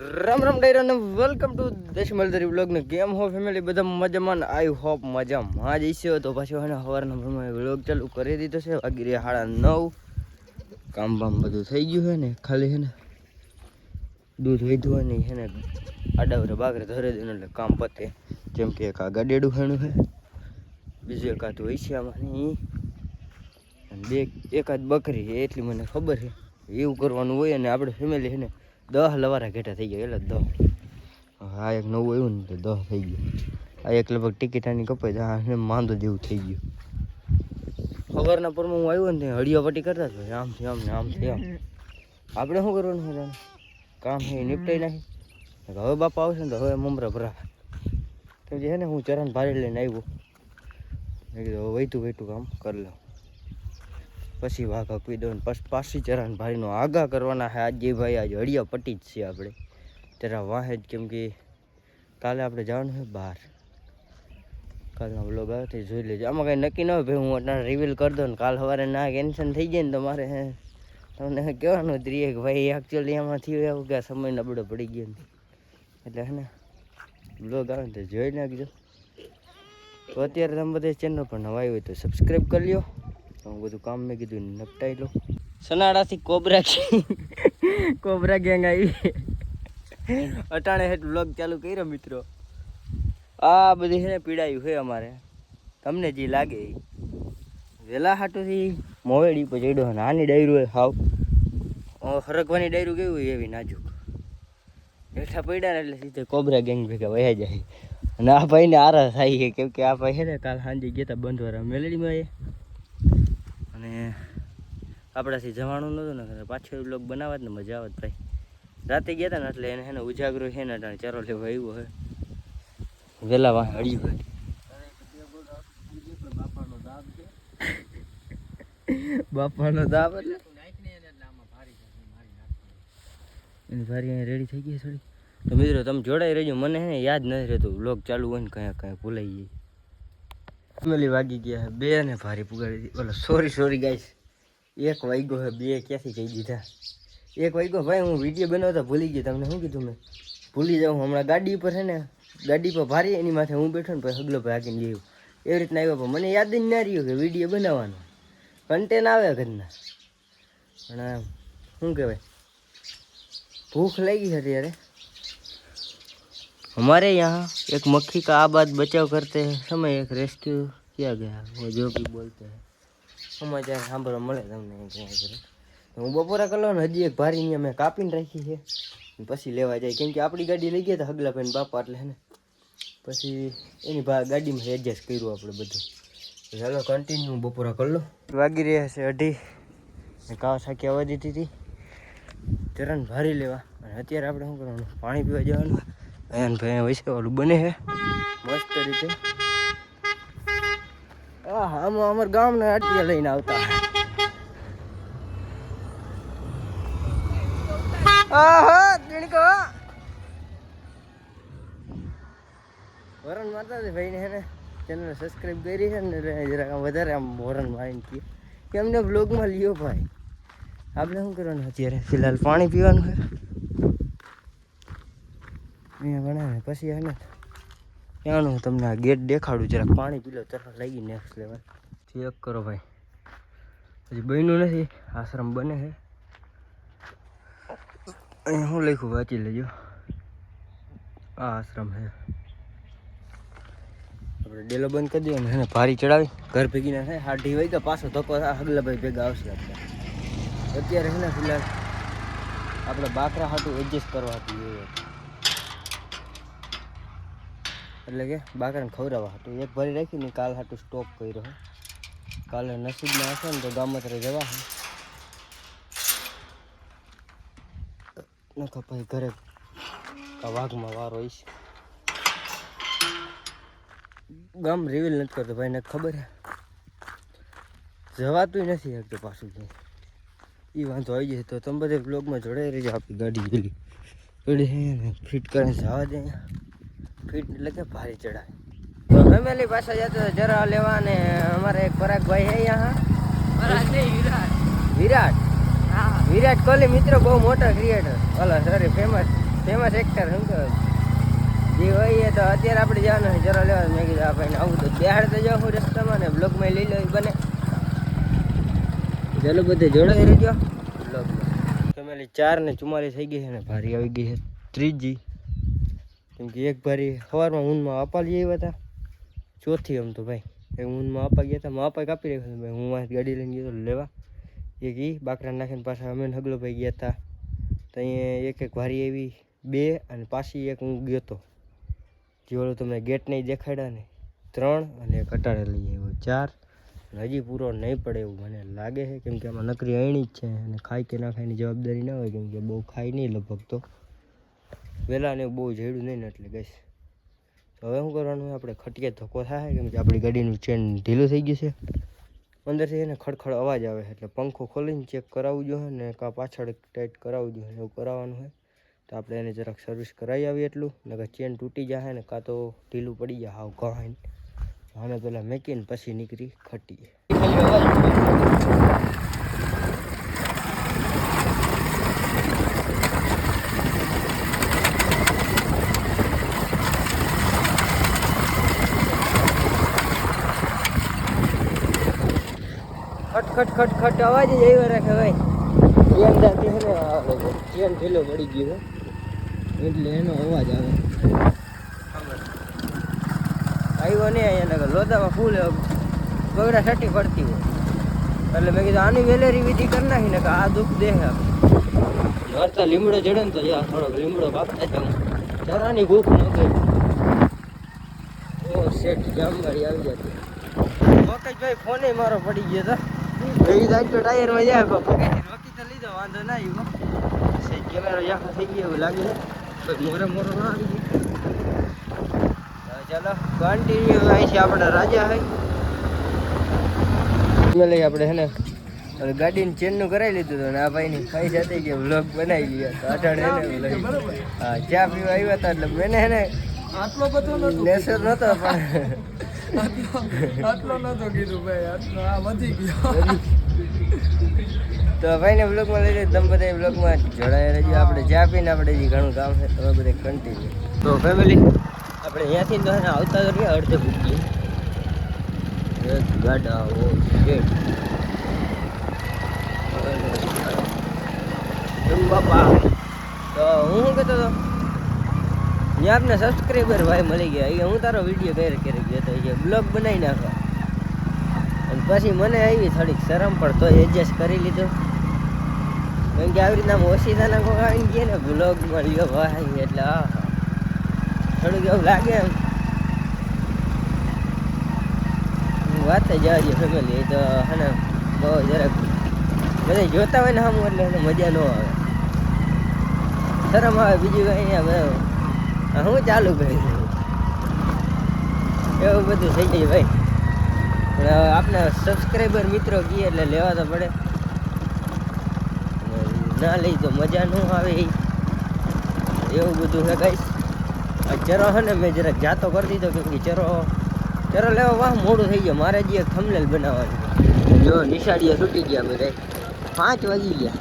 રામ રામ ડાયરા અને welcome to દેશમલદરી વ્લોગ ને ગેમ હો ફેમિલી બધા મજામાં આઈ હોપ મજામાં જ ઈચ્છ્યો તો પાછો હે સવારના પ્રમાણે વ્લોગ ચાલુ કરી દીધો છે. વાગી રહ્યા સાડા નવ. કામ બામ બધું થઈ ગયું છે ને. ખાલી છે ને દૂધ વધ્યું નહીં છે ને આડાવરે બાગરે ધરે દે એટલે કામ પતે. જેમ કે એક આ ગાડેડું હેણું છે બીજું એકાદ હોય છે આમાં બે એકાદ બકરી એટલી મને ખબર છે એવું કરવાનું હોય અને આપણે ફેમિલી છે ને દહ લવારા ઘેટા થઈ ગયા, એટલે દહ. હા, એક નવું આવ્યું ને તો દહ થઈ ગયું. આ એક લગભગ ટિકિટ આની કપાઈ તો આ માંદો જેવું થઈ ગયું. ખબરના પરમાં હું આવ્યો ને હળિયા પટ્ટી કરતા હતો આમથી આમ ને આમથી આમ. આપણે શું કરવાનું છે કામ છે એ નિપટાઈ નાખી. હવે બાપા આવશે ને તો હવે મમરા ભરા. તો જે છે ને હું ચરણ ભારે લઈને આવ્યો. મેં કીધું વૈતું વૈતું કામ કરી લઉં. પછી વાઘ હકવી દઉં પછી, પાછી ચરણ ભાઈનો આગા કરવાના હે. આજે ભાઈ આજે હળિયા પટી જ છે આપણે. જરા વાહે જ કેમ કે કાલે આપણે જવાનું છે બહાર. કાલનો બ્લોગ આવે તે જોઈ લેજો. આમાં કાંઈ નક્કી ન હોય ભાઈ, હું અત્યારે રિવીલ કરી દઉં ને કાલ સવારે ના કેન્સલ થઈ જાય ને તમારે હે. તમને કહેવાનું ત્રીએ કે ભાઈ એકચ્યુઅલી એમાં થયું એવું કે સમય નબળો પડી ગયો એટલે હે ને બ્લોગ આવે ને તો જોઈ નાખજો. તો અત્યારે તમે બધા ચેનલ પર નવા હોય તો સબસ્ક્રાઈબ કરી લ્યો. હું બધું કામ મેં કીધું નપટાઈ લો. સનાડાથી કોબરા કોબરા ગેંગ આવી. અટાણે હેઠ વ્લોગ ચાલુ કર્યો મિત્રો. આ બધી છે ને પીડાયું છે અમારે. તમને જે લાગે એ. વેલા હાટુથી મોવેડી પર ચડ્યો અને આની ડાયરું હોય હાવ. હરકવાની ડાયરું કેવી હોય એવી નાજુક. હેઠા પડ્યા ને એટલે સીધે કોબરા ગેંગ ભેગા વયા જાય. અને આ ભાઈને આરા થાય છે કેમ કે આ ભાઈ છે ને કાલ સાંજે ગયા હતા બંધવારા. મેલેડીમાં એ અને આપણાથી જવાનું નહોતું ને પાછો બ્લોગ બનાવત ને મજા આવત ભાઈ. રાતે ગયા હતા ને એટલે એને એને ઉજાગરો છે ને અટાણે ચારો લેવા આવ્યો હોય. વહેલા વાહ અડ્યું હોય. બાપાનો દાબ એટલે? એની ભારી અહીંયા રેડી થઈ ગઈ થોડી તો મિત્રો, તમે જોડાઈ રહેજો. મને યાદ નથી રહેતું લોક ચાલુ હોય ને કયા કયા ભૂલાઈ જાય. ફેમિલી વાગી ગયા બે ને ભારી પુગાડી દીધી. ઓલો સોરી સોરી ગાઈશ એક વાગ્યો છે બે ક્યાંથી કહી દીધા? એક વાગ્યો, ભાઈ, હું વીડિયો બનાવતા ભૂલી ગયો. તમને શું કીધું મેં? ભૂલી જાઉં. હમણાં ગાડી પર છે ને, ગાડી પર ભારી એની માથે હું બેઠો ને, પછી હગલો ભાઈ આગીને ગયો. એવી રીતના આવ્યો. પણ મને યાદ જ ના રહ્યું કે વીડિયો બનાવવાનો. કન્ટેન આવે ઘરના. પણ શું કહેવાય? ભૂખ લાગી અત્યારે ત્યારે. हमारे यहाँ एक मक्खी का आबाद बचाव करते हैं समय एक रेस्क्यू किया गया वो जो भी बोलते हैं સમાચાર સાંભળવા મળે તમને ક્યાંય કરે હું બપોરા કલો ને હજી એક ભારી અહીંયા મેં કાપીને રાખી છે પછી લેવા જાય કેમ કે આપણી ગાડી લઈ ગયા હતા હગલા ભાઈ બાપા એટલે હે ને પછી એની ભા ગાડીમાં એડજસ્ટ કર્યું આપણે બધું તો ચાલો કન્ટિન્યુ બપોરા કરી લો વાગી રહ્યા છે અઢી ને કાવાસાકી આવવા દીધી હતી ચરણ ભારી લેવા અને અત્યારે આપણે શું કરવાનું પાણી પીવા જવાનું અહીંયા ભાઈ વૈસે ઓલું બને છે મસ્ત રીતે. આમાં અમારા ગામના આટિયા લઈને આવતા આહા, તીણકો. વરણ મારતા હતી ભાઈને હે ને ચેનલ સબસ્ક્રાઇબ કરી છે ને જરાક વધારે આમ વરણ મારીને કીએ કે અમને બ્લોગમાં લ્યો ભાઈ. આપણે શું કરવાનું અત્યારે? ફિલહાલ પાણી પીવાનું છે પછી એને ત્યાંનું તમને આ ગેટ દેખાડું જરાક પાણી પીલો, ચાલો લઈ નેક્સ્ટ લેવલ ચેક કરો ભાઈ. હજી બન્યું નથી, આશ્રમ બને છે. અહીંયા શું લખ્યું? વાંચી લેજો. આ આશ્રમ છે. આપણે ડેલો બંધ કરી દઈએ એને ભારી ચડાવી. ઘર ભેગી ના થાય, હાડી વહી તો પાછો ધક્કો હગલાભાઈ ભેગા આવશે આપણે. અત્યારે છે ને, ફિલહાલ, આપણે બાકરા હાટું એડજસ્ટ કરવા હતું એ એટલે કે બાકરાને ખવડાવવા હતું. એક ભરી રાખીને કાલ હાટું સ્ટોક કર્યો કાલે નસીબમાં હશે ને તો ગામતરે જવા નખા પછી ઘરે વાઘમાં વારો છે ગામ રિવીલ નથી કરતો ભાઈ ને ખબર છે જવાતું નથી એક તો પાછું એ વાંધો આવી જાય તો તમે બધે બ્લોગમાં જોડાઈ રહીજો આપણી ગાડી ગયેલી પેલી ફિટ કરીને જવા દે ફિટ એટલે કે ભારી ચડાય. તો ફેમિલી પાસે જતો જરા લેવા ને અમારે એક પરાગભાઈ છે અહીંયા. વિરાટ. વિરાટ? કોહલી મિત્ર બહુ મોટા ક્રિએટર ઓલો સોરી ફેમસ ફેમસ એક્ટર શું કહેવાય જે હોય એ તો અત્યારે આપણે જવાનું છે જરા લેવા. મેં કીધું આ ભાઈને આવું તો બિહાર તો જાઉં હું રસ્તામાં ને બ્લોગમાં લઈ લો ઈ બને. ચાલો બધે જોડાઈ રહેજો બ્લોગમાં ફેમિલી ચાર ને ચુમ્માલીસ થઈ ગઈ છે ને ભારી આવી ગઈ છે. ત્રીજી. કેમ કે એક ભારી સવારમાં ઊનમાં આપા લઈ આવ્યા હતા ચોથી આમ તો ભાઈ. એ ઊનમાં આપા ગયા હતા માપા કાપી રાખ્યો ભાઈ. હું ગાડી લઈને ગયો તો લેવા. એક એ બાકરા નાખીને પાછા અમે હગલો ભાઈ ગયા હતા તો અહીંયા એક એક વારી આવી, બે અને પાછી એક હું ગયો હતો જે ઓલો તમને ગેટ નહીં દેખાડ્યા ને, ત્રણ અને એક અટાડે લઈ આવ્યો, ચાર. હજી પૂરો નહીં પડે એવું મને લાગે છે. કેમ કે આમાં નકરી અણી જ છે અને ખાઈ કે ના ખાઈની જવાબદારી ના હોય. કેમ કે બહુ ખાઈ નહીં લગભગ તો. વહેલા ને બહુ જેડું નહીં ને એટલે તો હવે શું કરવાનું આપણે ખટીએ ધક્કો થાય કેમ કે આપણી ગાડીનું ચેન ઢીલું થઈ ગયું છે. અંદરથી એને ખડખડ અવાજ આવે એટલે પંખો ખોલીને ચેક કરાવવું જોઈએ ને કાં પાછળ ટાઈટ કરાવવું જોઈએ એવું કરાવવાનું હોય. તો આપણે એને જરાક સર્વિસ કરાવી આવીએ એટલું, નકર ચેન તૂટી જાય ને કાં તો ઢીલું પડી જાય, હાવ ગહાઈને આને પહેલાં મેકીને પછી નીકળી ખટીએ. ખટ ખટ ખટ અવાજ જ આવ્યો રાખે ભાઈ. ચેન જાતી છે ને આ ચેન ઢીલો પડી ગયો એટલે એનો અવાજ આવે. આવ્યો નહીં અહીંયા લોદામાં ફૂલ બગડા છટી પડતી હોય. એટલે મેં કીધું આની વેલેરી વિધિ કરી નાખી ને કે આ દુઃખ દે હે લીમડો જડે ને તો યાર થોડોક લીમડો બાપતા છે જરાની ભૂખ ન ગઈ ઓ શેઠ જામવાળી આવી જતી. પંકજભાઈ ફોને મારો પડી ગયો તો એ તો ટાયરમાં જાય રોકી તો લીધો વાંધો ના આવ્યો. સેજ કેમેરો યાખો થઈ ગયો એવું લાગે મોરે મોરો ના આવી ગયો. ચાલો કન્ટિન્યુ અહીં છે આપણે રાજા હોય લઈ આપણે હે ને ગાડીની ચેનનું કરાવી લીધું હતું ને આ ભાઈની ખાઈ જતી કે વ્લોગ બનાવી ગયા તો અટાણે એને હા ચા પીવા આવ્યા હતા એટલે મેં હે ને આટલો બધો નેસર નહોતો પણ. આટલો નતો કીધું ભાઈ આટલો આ વધી ગયો. તો ભાઈને બ્લોગમાં લઈ તમે બધા બ્લોગમાં જોડાયા રહેજો. આપણે જ્યાં પીને આપણે જે ઘણું કામ છે તમે બધા કન્ટિન્યુ તો ફેમિલી આપણે અહીંયાથી તો આવતા તો રહ્યા અડધે એક ગાડા ઓ શેટ બાપા. તો હું શું કહેતો હતો? ત્યાં આપને સબસ્ક્રાઈબર ભાઈ મળી ગયા. એ હું તારો વીડિયો ક્યારે ગયો તો એ બ્લોગ બનાવી નાખો. અને પછી મને આવી થોડીક શરમ પણ તો એડજસ્ટ કરી લીધો. કેમ કે આવી રીતના ઓશિતાના કોઈ આવીને ગયા ને, બ્લોગ મળ્યો ભાઈ. એટલે, હા થોડુંક એવું લાગે એમ. વાત જવા દે ફેમિલી તો હે ને બહુ જરાક બધા જોતા હોય ને સામું એટલે મજા ન આવે. શરમ આવે બીજું કંઈ આ હું ચાલુ કરી એવું બધું થઈ ગયું ભાઈ. પણ હવે આપણે સબસ્ક્રાઈબર મિત્રો કહીએ એટલે લેવા તો પડે. ના લઈ તો મજા ન આવે એવું બધું છે ગાઈસ. આ ચરો છે ને મેં જરાક જાતો કરી દીધો કેમ કે ચરો ચરો લેવા વાહ મોડું થઈ ગયું. મારે જે થમલેલ બનાવવાનું જો નિશાળીએ છૂટી ગયા બધા પાંચ વાગી ગયા.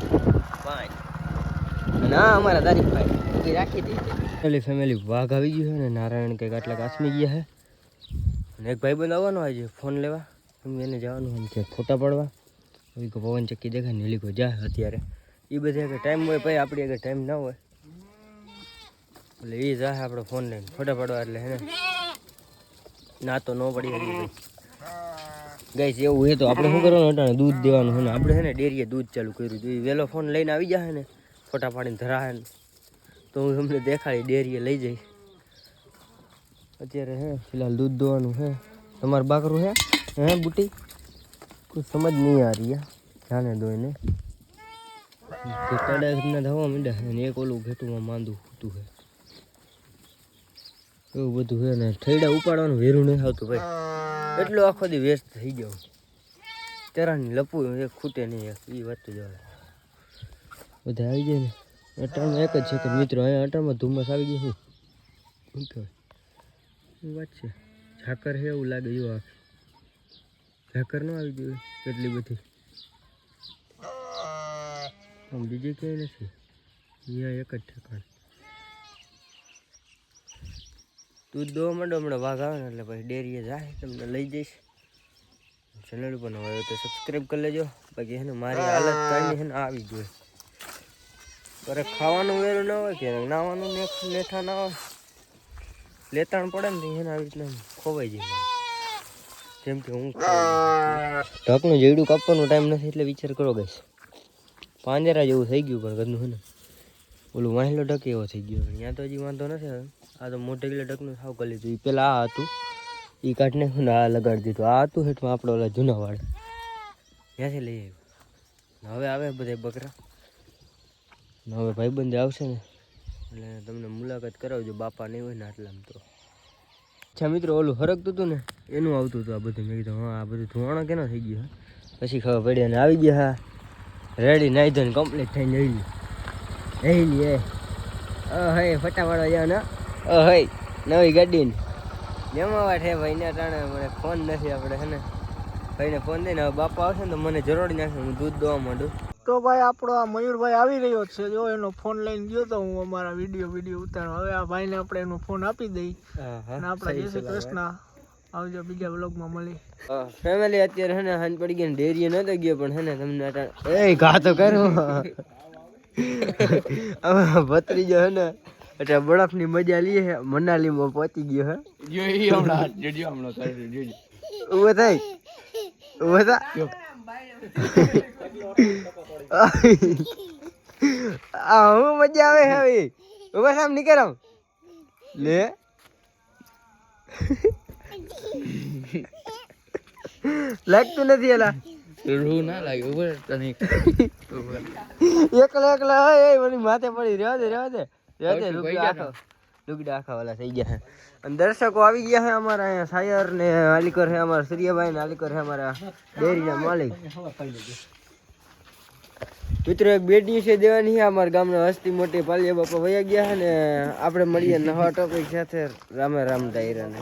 પાંચ. ના અમારા તારીખ ભાઈ રાખી દીધી. ફેમિલી ફેમિલી વાઘ આવી ગયું છે ને નારાયણ કંઈક આટલા કાશ્મી ગયા છે. અને એક ભાઈ બંધ આવવાનો આજે ફોન લેવા. એને જવાનું એમ છે ફોટા પાડવા. કોઈ પવન ચક્કી દેખાય નીલી કોઈ જાય અત્યારે. એ બધા આગળ ટાઈમ હોય, પછી આપણી આગળ ટાઈમ ના હોય. એટલે એ જાય આપણો ફોન લઈને ફોટા પાડવા એટલે હે ને. તો ન પડી ભાઈ ગાઈસ એવું હોય તો આપણે શું કરવાનું? હતા દૂધ દેવાનું હોય ને. આપણે છે ને ડેરીએ દૂધ ચાલુ કર્યું હતું. એ વહેલો ફોન લઈને આવી જાય ને. ફોટા પાડીને ધરાવે ને. તો હું તમને દેખાડી ડેરીએ લઈ જઈશ. અત્યારે હે, ફિલહાલ દૂધ દોવાનું હે. તમારું બાકરું હે? હે, બુટી? કોઈ સમજ નહીં આ રહી જાને દોઈને કડા ના ધવા માંડ્યા અને એક ઓલું ઘેટુંમાં માંદું હતું હે. એવું બધું છે ને. ઠેડા ઉપાડવાનું વેરું નહીં આવતું ભાઈ. એટલો આખો દી વેસ્ટ થઈ ગયો ચરાની લપવું એક ખૂટે નહીં એક એ વાત જવા બધા આવી જાય ને. અટાણમાં એક જ છે કે મિત્રો, અહીંયા અટાણમાં ધુમ્મસ આવી ગયું શું કહેવાય. વાત છે? ઝાકર છે એવું લાગે જો આ ઝાકર ન આવી ગયું કેટલી બધી. આમ બીજી ક્યાંય નથી. અહીંયા એક જ ઠેકાણ. દૂધ દો મંડો હમણાં વાઘ આવે ને એટલે પછી ડેરીએ જાય, તમને લઈ જઈશ. ચેનલ ઉપર ન હોય તો સબસ્ક્રાઈબ કરી લેજો. બાકી એને મારી હાલત કાંઈ છે ને આવી જોઈએ પર ખાવાનું વેરું ના હોય કે નાવાનું નેઠા ના હોય. લેતાણ પડે ને એના આવી રીતના ખોવાઈ જાય. જેમ કે હું ઢકનું જેવડું કાપવાનો ટાઈમ નથી એટલે વિચાર કરો ગઈશ પાંજરા જેવું થઈ ગયું પણ ઘરનું, હે ને? ઓલું વાહેલો ઢક એવો થઈ ગયો. ત્યાં તો હજી વાંધો નથી. આ તો મોટે કિલો ઢકનું સાવ કરી લીધું. એ પેલા આ હતું. એ કાઢને હું આ લગાડી દીધું. આ હતું હેઠમાં આપણે ઓલા જૂના વાળ. ત્યાંથી લઈ આવ્યો. હવે આવે બધા બકરા. હવે ભાઈબંધ આવશે ને, એટલે તમને મુલાકાત કરાવજો, બાપા નહીં હોય ને આટલામાં તો. અચ્છા મિત્રો, ઓલું હરકતું હતું ને, એનું આવતું હતું આ બધું. મેં કીધું, હા, આ બધું ધોવાણા કેના થઈ ગયું પછી ખબર પડી અને આવી ગયા, હા. રેડી નાઈ ધોઈને કમ્પ્લીટ થઈને જઈ લી જઈ લી એ. હે, ફટાફટ જાવ ને, હે. નવી ગાડી જમાવા હે, ભાઈ ને ટાણે મને ફોન નથી, આપણે, હે ને. ભાઈને ફોન દઈને હવે બાપા આવશે ને, તો મને જરૂર નાખે હું દૂધ દોવા માંડું. તો ભાઈ આપણો આ મયુરભાઈ આવી રહ્યો છે. જો એનો ફોન લઈને ગયો તો હું અમારા વીડિયો વીડિયો ઉતારો. હવે આ ભાઈને આપણે એનો ફોન આપી દઈ. અને આપણા જય શ્રી કૃષ્ણ. આવજો બીજા બ્લોગમાં મળી ફેમિલી અત્યારે હે ને હાંજ પડી ગઈ ને ડેરીએ નતો ગયો પણ હે ને તમને એ ઘા તો કરું. હવે ભત્રીજો હે ને એટલે બરફની મજા લઈએ હે. મનાલીમાં પહોંચી ગયો હે. ઊભો થાય. ઊભો થા. આ હું મજા આવે હવે. ઊભા સામ નીકળ આમ. લે. લાગતું નથી એલા એકલા એકલા હોય એ વળી માથે પડી રહેવા દે રહેવા દે. રહેવા દે લુગડા આખા. લુગડા આખા વાલા થઈ ગયા છે. અને દર્શકો આવી ગયા છે અમારા અહીંયા સાયર ને આલીકર છે અમારા સૂર્યભાઈ ને આલીકર છે અમારા ડેરીના માલિક. મિત્રો, એક બેડ છે દેવાની છે. અમારા ગામના હસ્તી મોટી પાલિયા બાપા વયા ગયા છે ને, આપણે મળીએ નવા ટોપિક સાથે. રામે રામ ડાયરાને.